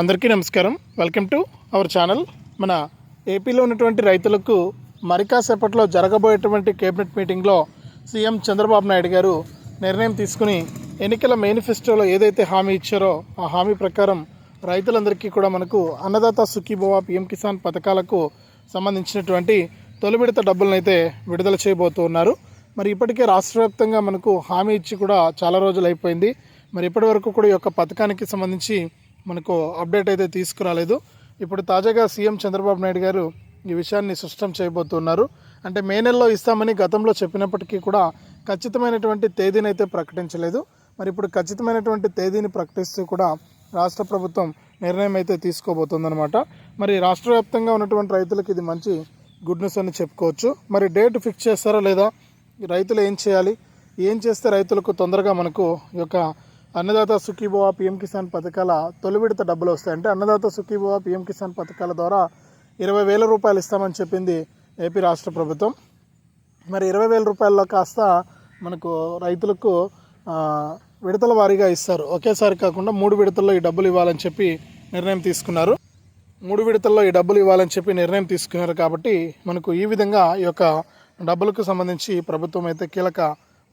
అందరికీ నమస్కారం. Welcome to our channel. మన ఏపీలో ఉన్నటువంటి రైతులకు మరి కాసేపట్లో జరగబోయేటువంటి కేబినెట్ మీటింగ్లో సీఎం చంద్రబాబు నాయుడు గారు నిర్ణయం తీసుకుని ఎన్నికల మేనిఫెస్టోలో ఏదైతే హామీ ఇచ్చారో ఆ హామీ ప్రకారం రైతులందరికీ కూడా మనకు అన్నదాత సుఖీభవ పిఎం కిసాన్ పథకాలకు సంబంధించినటువంటి తొలి విడత డబ్బులను అయితే విడుదల చేయబోతున్నారు. మరి ఇప్పటికే రాష్ట్ర వ్యాప్తంగా మనకు హామీ ఇచ్చి కూడా చాలా రోజులు అయిపోయింది. మరి ఇప్పటి వరకు కూడా ఈ యొక్క పథకానికి సంబంధించి మనకు అప్డేట్ అయితే తీసుకురాలేదు. ఇప్పుడు తాజాగా సీఎం చంద్రబాబు నాయుడు గారు ఈ విషయాన్ని స్పష్టం చేయబోతున్నారు. అంటే మే నెలలో ఇస్తామని గతంలో చెప్పినప్పటికీ కూడా ఖచ్చితమైనటువంటి తేదీని అయితే ప్రకటించలేదు. మరి ఇప్పుడు ఖచ్చితమైనటువంటి తేదీని ప్రకటిస్తూ కూడా రాష్ట్ర ప్రభుత్వం నిర్ణయం అయితే తీసుకోబోతుందన్నమాట. మరి రాష్ట్ర వ్యాప్తంగా ఉన్నటువంటి రైతులకు ఇది మంచి గుడ్ న్యూస్ అని చెప్పుకోవచ్చు. మరి డేట్ ఫిక్స్ చేస్తారా లేదా? రైతులు ఏం చేయాలి? ఏం చేస్తే రైతులకు తొందరగా మనకు ఈ యొక్క అన్నదాత సుఖీభవ పిఎం కిసాన్ పథకాల తొలి విడత డబ్బులు వస్తాయి అంటే అన్నదాత సుఖీభవ పిఎం కిసాన్ పథకాల ద్వారా ఇరవై వేల రూపాయలు ఇస్తామని చెప్పింది ఏపీ రాష్ట్ర ప్రభుత్వం. మరి ఇరవై వేల రూపాయల్లో కాస్త మనకు రైతులకు విడతల వారీగా ఇస్తారు. ఒకేసారి కాకుండా మూడు విడతల్లో ఈ డబ్బులు ఇవ్వాలని చెప్పి నిర్ణయం తీసుకున్నారు. మూడు విడతల్లో ఈ డబ్బులు ఇవ్వాలని చెప్పి నిర్ణయం తీసుకున్నారు కాబట్టి మనకు ఈ విధంగా ఈ యొక్క డబ్బులకు సంబంధించి ప్రభుత్వం అయితే కీలక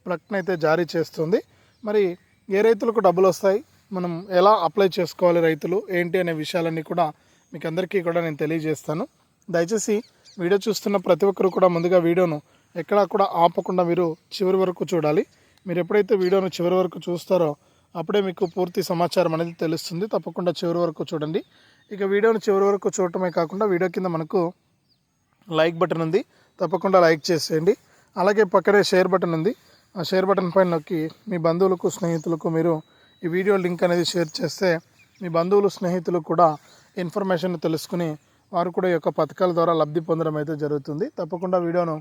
ప్రకటన అయితే జారీ చేస్తుంది. మరి ఏ రైతులకు డబ్బులు వస్తాయి? మనం ఎలా అప్లై చేసుకోవాలి రైతులు? ఏంటి అనే విషయాలన్నీ కూడా మీకు అందరికీ కూడా నేను తెలియజేస్తాను. దయచేసి వీడియో చూస్తున్న ప్రతి ఒక్కరు కూడా ముందుగా వీడియోను ఎక్కడా కూడా ఆపకుండా మీరు చివరి వరకు చూడాలి. మీరు ఎప్పుడైతే వీడియోను చివరి వరకు చూస్తారో అప్పుడే మీకు పూర్తి సమాచారం అనేది తెలుస్తుంది. తప్పకుండా చివరి వరకు చూడండి. ఇక వీడియోను చివరి వరకు చూడటమే కాకుండా వీడియో కింద మనకు లైక్ బటన్ ఉంది. తప్పకుండా లైక్ చేసేయండి. అలాగే పక్కనే షేర్ బటన్ ఉంది. ఆ షేర్ బటన్ పైన నొక్కి మీ బంధువులకు స్నేహితులకు మీరు ఈ వీడియో లింక్ అనేది షేర్ చేస్తే మీ బంధువులు స్నేహితులు కూడా ఇన్ఫర్మేషన్ తెలుసుకుని వారు కూడా ఈ యొక్క పథకాల ద్వారా లబ్ధి పొందడం అయితే జరుగుతుంది. తప్పకుండా వీడియోను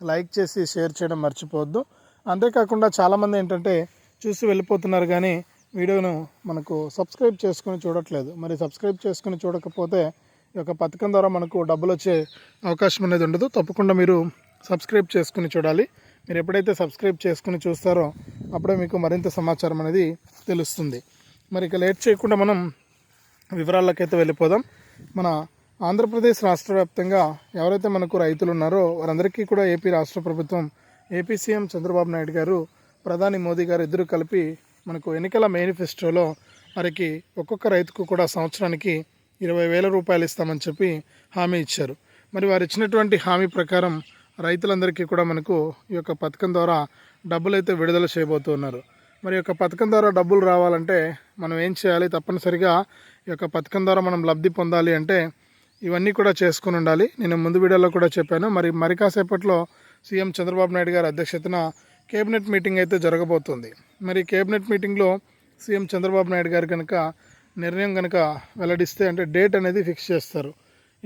లైక్ చేసి షేర్ చేయడం మర్చిపోవద్దు. అంతేకాకుండా చాలామంది ఏంటంటే చూసి వెళ్ళిపోతున్నారు కానీ వీడియోను మనకు సబ్స్క్రైబ్ చేసుకుని చూడట్లేదు. మరి సబ్స్క్రైబ్ చేసుకుని చూడకపోతే ఈ యొక్క పథకం ద్వారా మనకు డబ్బులు వచ్చే అవకాశం అనేది ఉండదు. తప్పకుండా మీరు సబ్స్క్రైబ్ చేసుకుని చూడాలి. మీరు ఎప్పుడైతే సబ్స్క్రైబ్ చేసుకుని చూస్తారో అప్పుడే మీకు మరింత సమాచారం అనేది తెలుస్తుంది. మరి ఇక లేట్ చేయకుండా మనం వివరాలకైతే వెళ్ళిపోదాం. మన ఆంధ్రప్రదేశ్ రాష్ట్ర వ్యాప్తంగా ఎవరైతే మనకు రైతులు ఉన్నారో వారందరికీ కూడా ఏపీ రాష్ట్ర ప్రభుత్వం ఏపీ సీఎం చంద్రబాబు నాయుడు గారు ప్రధాని మోదీ గారు ఇద్దరు కలిపి మనకు ఎన్నికల మేనిఫెస్టోలో వారికి ఒక్కొక్క రైతుకు కూడా సంవత్సరానికి ఇరవై వేల రూపాయలు ఇస్తామని చెప్పి హామీ ఇచ్చారు. మరి వారు ఇచ్చినటువంటి హామీ ప్రకారం రైతులందరికీ కూడా మనకు ఈ యొక్క పథకం ద్వారా డబ్బులు అయితే విడుదల చేయబోతున్నారు. మరి ఈ యొక్క పథకం ద్వారా డబ్బులు రావాలంటే మనం ఏం చేయాలి? తప్పనిసరిగా ఈ యొక్క పథకం ద్వారా మనం లబ్ధి పొందాలి అంటే ఇవన్నీ కూడా చేసుకుని ఉండాలి. నేను ముందు వీడియోలో కూడా చెప్పాను. మరి మరి కాసేపట్లో సీఎం చంద్రబాబు నాయుడు గారి అధ్యక్షతన కేబినెట్ మీటింగ్ అయితే జరగబోతుంది. మరి కేబినెట్ మీటింగ్లో సీఎం చంద్రబాబు నాయుడు గారు కనుక నిర్ణయం కనుక వెల్లడిస్తే అంటే డేట్ అనేది ఫిక్స్ చేస్తారు.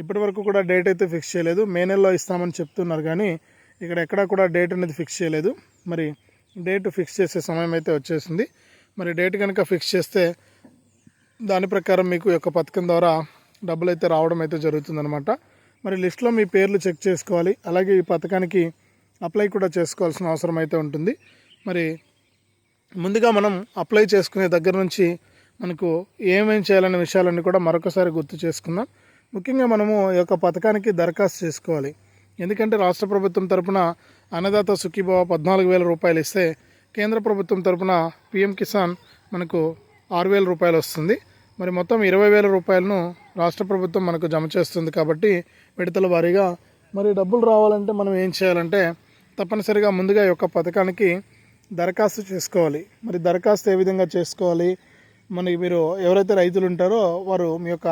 ఇప్పటి వరకు కూడా డేట్ అయితే ఫిక్స్ చేయలేదు. మే నెలలో ఇస్తామని చెప్తున్నారు కానీ ఇక్కడ ఎక్కడా కూడా డేట్ అనేది ఫిక్స్ చేయలేదు. మరి డేట్ ఫిక్స్ చేసే సమయం అయితే వచ్చేసింది. మరి డేట్ కనుక ఫిక్స్ చేస్తే దాని ప్రకారం మీకు యొక్క పథకం ద్వారా డబ్బులు అయితే రావడం అయితే జరుగుతుందన్నమాట. మరి లిస్ట్లో మీ పేర్లు చెక్ చేసుకోవాలి. అలాగే ఈ పథకానికి అప్లై కూడా చేసుకోవాల్సిన అవసరం అయితే ఉంటుంది. మరి ముందుగా మనం అప్లై చేసుకునే దగ్గర నుంచి మనకు ఏమేం చేయాలనే విషయాలన్నీ కూడా మరొకసారి గుర్తు చేసుకుందాం. ముఖ్యంగా మనము ఈ యొక్క పథకానికి దరఖాస్తు చేసుకోవాలి. ఎందుకంటే రాష్ట్ర ప్రభుత్వం తరపున అన్నదాత సుఖీభావ పద్నాలుగు వేల రూపాయలు ఇస్తే కేంద్ర ప్రభుత్వం తరపున పిఎం కిసాన్ మనకు ఆరు వేల రూపాయలు వస్తుంది. మరి మొత్తం ఇరవై వేల రూపాయలను రాష్ట్ర ప్రభుత్వం మనకు జమ చేస్తుంది కాబట్టి విడతల వారీగా మరి డబ్బులు రావాలంటే మనం ఏం చేయాలంటే తప్పనిసరిగా ముందుగా ఈ యొక్క పథకానికి దరఖాస్తు చేసుకోవాలి. మరి దరఖాస్తు ఏ విధంగా చేసుకోవాలి? మరి మీరు ఎవరైతే రైతులు ఉంటారో వారు మీ యొక్క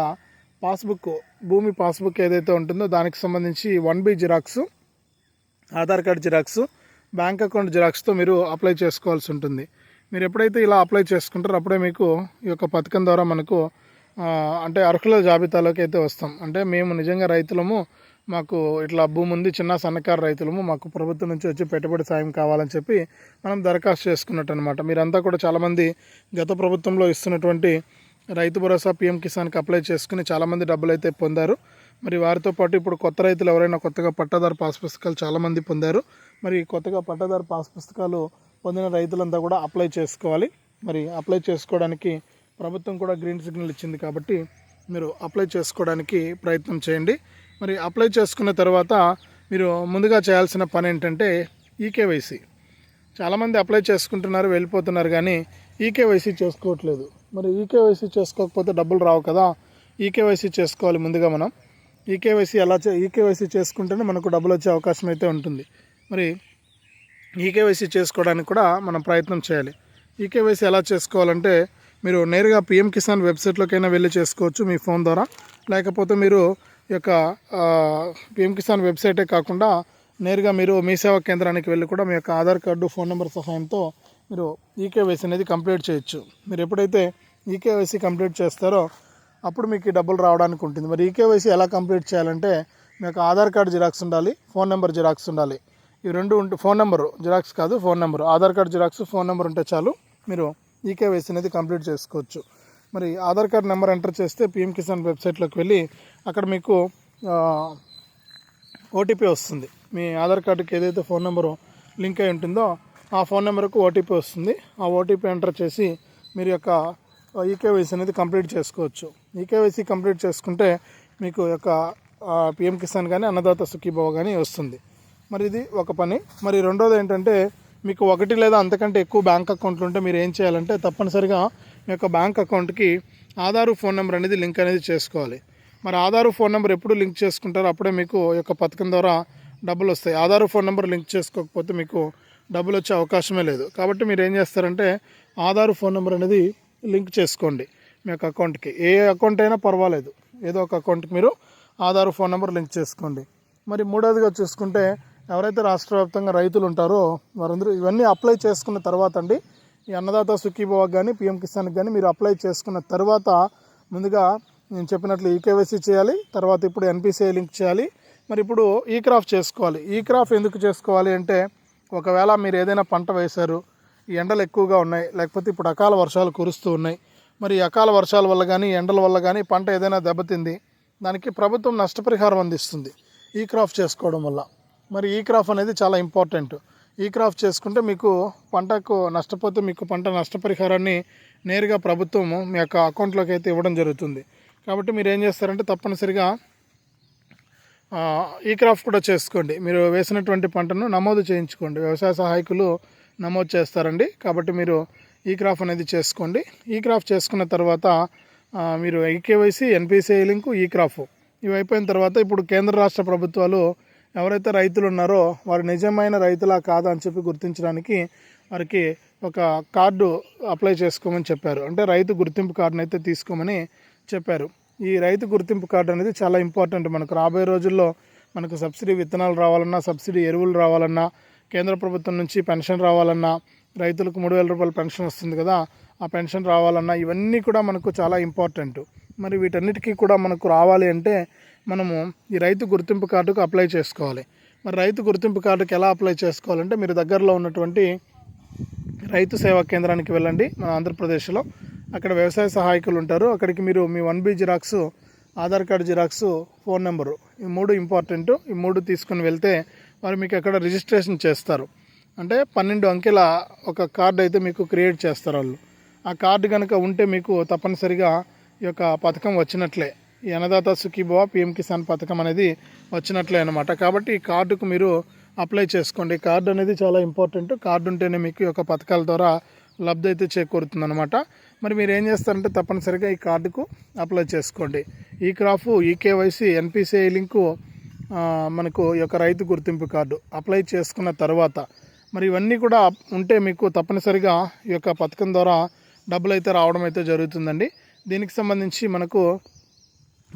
పాస్బుక్ భూమి పాస్బుక్ ఏదైతే ఉంటుందో దానికి సంబంధించి one B xerox Aadhaar card xerox bank account జిరాక్స్తో మీరు అప్లై చేసుకోవాల్సి ఉంటుంది. మీరు ఎప్పుడైతే ఇలా అప్లై చేసుకుంటారో అప్పుడే మీకు ఈ యొక్క పథకం ద్వారా మనకు అంటే అర్హుల జాబితాలోకి అయితే వస్తాం. అంటే మేము నిజంగా రైతులము మాకు ఇట్లా భూమి ఉంది చిన్న సన్నకారు రైతులము మాకు ప్రభుత్వం నుంచి వచ్చి పెట్టుబడి సాయం కావాలని చెప్పి మనం దరఖాస్తు చేసుకున్నట్టు అనమాట మీరంతా కూడా చాలామంది గత ప్రభుత్వంలో ఇస్తున్నటువంటి రైతు భరోసా పీఎం కిసాన్కి అప్లై చేసుకుని చాలామంది డబ్బులు అయితే పొందారు. మరి వారితో పాటు ఇప్పుడు కొత్త రైతులు ఎవరైనా కొత్తగా పట్టాదారు పాస్ పుస్తకాలు చాలామంది పొందారు. మరి కొత్తగా పట్టాదారు పాస్ పుస్తకాలు పొందిన రైతులంతా కూడా అప్లై చేసుకోవాలి. మరి అప్లై చేసుకోవడానికి ప్రభుత్వం కూడా గ్రీన్ సిగ్నల్ ఇచ్చింది కాబట్టి మీరు అప్లై చేసుకోవడానికి ప్రయత్నం చేయండి. మరి అప్లై చేసుకున్న తర్వాత మీరు ముందుగా చేయాల్సిన పని ఏంటంటే ఈకేవైసీ. చాలామంది అప్లై చేసుకుంటున్నారు వెళ్ళిపోతున్నారు కానీ ఈకేవైసీ చేసుకోవట్లేదు. మరి ఈకేవైసీ చేసుకోకపోతే డబ్బులు రావు కదా. ఈకేవైసీ చేసుకోవాలి ముందుగా మనం. ఈకేవైసీ ఎలా చే ఈకేవైసీ చేసుకుంటేనే మనకు డబ్బులు వచ్చే అవకాశం అయితే ఉంటుంది. మరి ఈకేవైసీ చేసుకోవడానికి కూడా మనం ప్రయత్నం చేయాలి. ఈకేవైసీ ఎలా చేసుకోవాలంటే మీరు నేరుగా పిఎం కిసాన్ వెబ్సైట్లోకైనా వెళ్ళి చేసుకోవచ్చు మీ ఫోన్ ద్వారా. లేకపోతే మీరు ఈ యొక్క పిఎం కిసాన్ వెబ్సైటే కాకుండా నేరుగా మీరు మీ సేవా కేంద్రానికి వెళ్ళి కూడా మీ యొక్క ఆధార్ కార్డు ఫోన్ నెంబర్ సహాయంతో మీరు ఈకేవైసీ అనేది కంప్లీట్ చేయొచ్చు. మీరు ఎప్పుడైతే ఈకేవైసీ కంప్లీట్ చేస్తారో అప్పుడు మీకు ఈ డబ్బులు రావడానికి ఉంటుంది. మరి ఈకేవైసీ ఎలా కంప్లీట్ చేయాలంటే మీకు ఆధార్ కార్డు జిరాక్స్ ఉండాలి ఫోన్ నెంబర్ జిరాక్స్ ఉండాలి. ఈ రెండు ఉంటే ఫోన్ నెంబరు జిరాక్స్ కాదు phone number. Aadhaar card xerox phone number ఉంటే చాలు మీరు ఈకేవైసీ అనేది కంప్లీట్ చేసుకోవచ్చు. మరి ఆధార్ కార్డ్ నెంబర్ ఎంటర్ చేస్తే పిఎం కిసాన్ వెబ్సైట్లోకి వెళ్ళి అక్కడ మీకు ఓటీపీ వస్తుంది. మీ ఆధార్ కార్డుకి ఏదైతే ఫోన్ నెంబరు లింక్ అయి ఉంటుందో ఆ ఫోన్ నెంబర్కు ఓటీపీ వస్తుంది. ఆ ఓటీపీ ఎంటర్ చేసి మీరు యొక్క ఈకేవైసీ అనేది కంప్లీట్ చేసుకోవచ్చు. ఈకేవైసీ కంప్లీట్ చేసుకుంటే మీకు యొక్క పిఎం కిసాన్ కానీ అన్నదాత సుఖీభావ కానీ వస్తుంది. మరి ఇది ఒక పని. మరి రెండోది ఏంటంటే మీకు ఒకటి లేదా అంతకంటే ఎక్కువ బ్యాంక్ అకౌంట్లు ఉంటే మీరు ఏం చేయాలంటే తప్పనిసరిగా మీ యొక్క బ్యాంక్ అకౌంట్కి ఆధారు ఫోన్ నెంబర్ అనేది లింక్ అనేది చేసుకోవాలి. మరి ఆధారు ఫోన్ నెంబర్ ఎప్పుడు లింక్ చేసుకుంటారో అప్పుడే మీకు యొక్క పథకం ద్వారా డబ్బులు వస్తాయి. ఆధారు ఫోన్ నెంబర్ లింక్ చేసుకోకపోతే మీకు డబ్బులు వచ్చే అవకాశమే లేదు. కాబట్టి మీరు ఏం చేస్తారంటే ఆధార్ ఫోన్ నెంబర్ అనేది లింక్ చేసుకోండి మీ యొక్క అకౌంట్కి. ఏ అకౌంట్ అయినా పర్వాలేదు. ఏదో ఒక అకౌంట్కి మీరు ఆధార్ ఫోన్ నెంబర్ లింక్ చేసుకోండి. మరి మూడవదిగా చూసుకుంటే ఎవరైతే రాష్ట్ర వ్యాప్తంగా రైతులు ఉంటారో వారందరూ ఇవన్నీ అప్లై చేసుకున్న తర్వాత అండి ఈ అన్నదాత సుఖీభావకు కానీ పిఎం కిసాన్కి కానీ మీరు అప్లై చేసుకున్న తర్వాత ముందుగా నేను చెప్పినట్లు ఈకేవైసీ చేయాలి తర్వాత ఇప్పుడు ఎన్పిసిఐ లింక్ చేయాలి. మరి ఇప్పుడు ఈ క్రాఫ్ చేసుకోవాలి. ఈ క్రాఫ్ ఎందుకు చేసుకోవాలి అంటే ఒకవేళ మీరు ఏదైనా పంట వేశారు ఈ ఎండలు ఎక్కువగా ఉన్నాయి లేకపోతే ఇప్పుడు అకాల వర్షాలు కురుస్తూ ఉన్నాయి మరి అకాల వర్షాల వల్ల కానీ ఎండల వల్ల కానీ పంట ఏదైనా దెబ్బతింది దానికి ప్రభుత్వం నష్టపరిహారం అందిస్తుంది ఈ క్రాఫ్ చేసుకోవడం వల్ల. మరి ఈ క్రాఫ్ అనేది చాలా ఇంపార్టెంట్. ఈ క్రాఫ్ చేసుకుంటే మీకు పంటకు నష్టపోతే మీకు పంట నష్టపరిహారాన్ని నేరుగా ప్రభుత్వం మీ యొక్క అకౌంట్లోకి అయితే ఇవ్వడం జరుగుతుంది. కాబట్టి మీరు ఏం చేస్తారంటే తప్పనిసరిగా ఈ క్రాఫ్ కూడా చేసుకోండి. మీరు వేసినటువంటి పంటను నమోదు చేయించుకోండి. వ్యవసాయ సహాయకులు నమోదు చేస్తారండి. కాబట్టి మీరు ఈ క్రాఫ్ అనేది చేసుకోండి. ఈ క్రాఫ్ చేసుకున్న తర్వాత మీరు ఈకేవైసీ ఎన్పిసిఐ లింకు ఈ క్రాఫ్ ఇవి అయిపోయిన తర్వాత ఇప్పుడు కేంద్ర రాష్ట్ర ప్రభుత్వాలు ఎవరైతే రైతులు ఉన్నారో వారు నిజమైన రైతులా కాదా అని చెప్పి గుర్తించడానికి వారికి ఒక కార్డు అప్లై చేసుకోమని చెప్పారు. అంటే రైతు గుర్తింపు కార్డును అయితే తీసుకోమని చెప్పారు. ఈ రైతు గుర్తింపు కార్డు అనేది చాలా ఇంపార్టెంట్. మనకు రాబోయే రోజుల్లో మనకు సబ్సిడీ విత్తనాలు రావాలన్నా సబ్సిడీ ఎరువులు రావాలన్నా కేంద్ర ప్రభుత్వం నుంచి పెన్షన్ రావాలన్నా రైతులకు మూడు వేల రూపాయల పెన్షన్ వస్తుంది కదా ఆ పెన్షన్ రావాలన్నా ఇవన్నీ కూడా మనకు చాలా ఇంపార్టెంట్. మరి వీటన్నిటికీ కూడా మనకు రావాలి అంటే మనము ఈ రైతు గుర్తింపు కార్డుకు అప్లై చేసుకోవాలి. మరి రైతు గుర్తింపు కార్డుకి ఎలా అప్లై చేసుకోవాలంటే మీరు దగ్గరలో ఉన్నటువంటి రైతు సేవా కేంద్రానికి వెళ్ళండి. మన ఆంధ్రప్రదేశ్లో అక్కడ వ్యవసాయ సహాయకులు ఉంటారు. అక్కడికి మీరు మీ one B xerox Aadhaar card xerox phone number ఈ మూడు ఇంపార్టెంట్. ఈ మూడు తీసుకుని వెళ్తే వారు మీకు అక్కడ రిజిస్ట్రేషన్ చేస్తారు. అంటే పన్నెండు అంకెల ఒక కార్డు అయితే మీకు క్రియేట్ చేస్తారు వాళ్ళు. ఆ కార్డు కనుక ఉంటే మీకు తప్పనిసరిగా ఈ యొక్క పథకం వచ్చినట్లే. ఈ అన్నదాత సుఖీభవ పిఎం కిసాన్ పథకం అనేది వచ్చినట్లే అనమాట కాబట్టి ఈ కార్డుకు మీరు అప్లై చేసుకోండి. కార్డు అనేది చాలా ఇంపార్టెంట్. కార్డు ఉంటేనే మీకు ఈ యొక్క పథకాల ద్వారా లబ్ధి అయితే చేకూరుతుంది అనమాట మరి మీరు ఏం చేస్తారంటే తప్పనిసరిగా ఈ కార్డుకు అప్లై చేసుకోండి. ఈ క్రాఫ్ ఈకేవైసీ ఎన్పిసిఐ లింకు మనకు ఈ యొక్క రైతు గుర్తింపు కార్డు అప్లై చేసుకున్న తర్వాత మరి ఇవన్నీ కూడా ఉంటే మీకు తప్పనిసరిగా ఈ యొక్క పథకం ద్వారా డబ్బులు అయితే రావడం అయితే జరుగుతుందండి. దీనికి సంబంధించి మనకు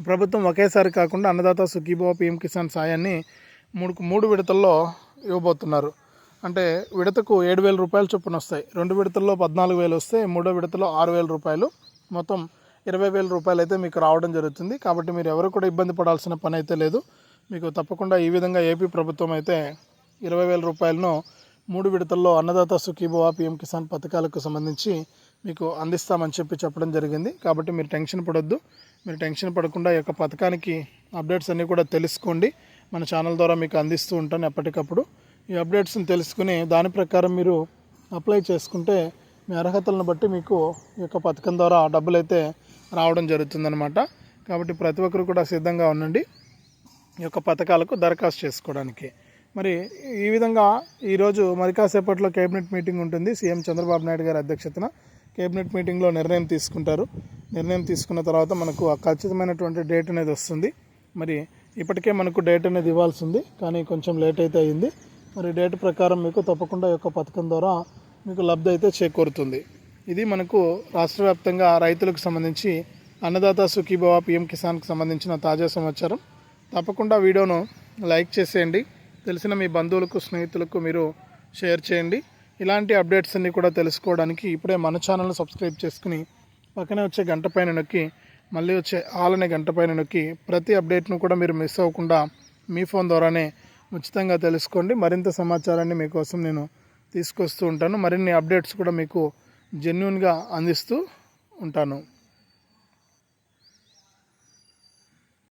ప్రభుత్వం ఒకేసారి కాకుండా అన్నదాత సుఖీభవ పిఎం కిసాన్ సాయాన్ని మూడు మూడు విడతల్లో ఇవ్వబోతున్నారు. అంటే విడతకు ఏడు వేల రూపాయలు చొప్పున వస్తాయి. రెండు విడతల్లో పద్నాలుగు వేలు వస్తే మూడో విడతలో ఆరు వేల రూపాయలు. మొత్తం ఇరవై వేల రూపాయలు అయితే మీకు రావడం జరుగుతుంది. కాబట్టి మీరు ఎవరు కూడా ఇబ్బంది పడాల్సిన పని అయితే లేదు. మీకు తప్పకుండా ఈ విధంగా ఏపీ ప్రభుత్వం అయితే ఇరవై వేల రూపాయలను మూడు విడతల్లో అన్నదాత సుఖీభవ పిఎం కిసాన్ పథకాలకు సంబంధించి మీకు అందిస్తామని చెప్పి చెప్పడం జరిగింది. కాబట్టి మీరు టెన్షన్ పడొద్దు. మీరు టెన్షన్ పడకుండా ఈ యొక్క పథకానికి అప్డేట్స్ అన్నీ కూడా తెలుసుకోండి. మన ఛానల్ ద్వారా మీకు అందిస్తూ ఉంటాను ఎప్పటికప్పుడు. ఈ అప్డేట్స్ని తెలుసుకుని దాని ప్రకారం మీరు అప్లై చేసుకుంటే మీ అర్హతలను బట్టి మీకు ఈ యొక్క పథకం ద్వారా డబ్బులు అయితే రావడం జరుగుతుందన్నమాట. కాబట్టి ప్రతి ఒక్కరు కూడా సిద్ధంగా ఉండండి ఈ యొక్క పథకాలకు దరఖాస్తు చేసుకోవడానికి. మరి ఈ విధంగా ఈరోజు మరి కాసేపట్లో కేబినెట్ మీటింగ్ ఉంటుంది. సీఎం చంద్రబాబు నాయుడు గారి అధ్యక్షతన కేబినెట్ మీటింగ్లో నిర్ణయం తీసుకుంటారు. నిర్ణయం తీసుకున్న తర్వాత మనకు ఆ ఖచ్చితమైనటువంటి డేట్ అనేది వస్తుంది. మరి ఇప్పటికే మనకు డేట్ అనేది ఇవ్వాల్సి ఉంది. కానీ కొంచెం లేట్ అయితే అయింది. మరి డేట్ ప్రకారం మీకు తప్పకుండా యొక్క పథకం ద్వారా మీకు లబ్ధి అయితే చేకూరుతుంది. ఇది మనకు రాష్ట్ర వ్యాప్తంగా రైతులకు సంబంధించి అన్నదాత సుఖీభవ పిఎం కిసాన్కి సంబంధించిన తాజా సమాచారం. తప్పకుండా వీడియోను లైక్ చేసేయండి. తెలిసిన మీ బంధువులకు స్నేహితులకు మీరు షేర్ చేయండి. ఇలాంటి అప్డేట్స్ అన్నీ కూడా తెలుసుకోవడానికి ఇప్పుడే మన ఛానల్ని సబ్స్క్రైబ్ చేసుకుని పక్కనే వచ్చే గంట పైన నొక్కి మళ్ళీ వచ్చే ఆల్ అనే గంట పైన నొక్కి ప్రతి అప్డేట్ను కూడా మీరు మిస్ అవ్వకుండా మీ ఫోన్ ద్వారానే ఉచితంగా తెలుసుకోండి. మరింత సమాచారాన్ని మీకోసం నేను తీసుకొస్తూ ఉంటాను. మరిన్ని అప్డేట్స్ కూడా మీకు జెన్యున్గా అందిస్తూ ఉంటాను.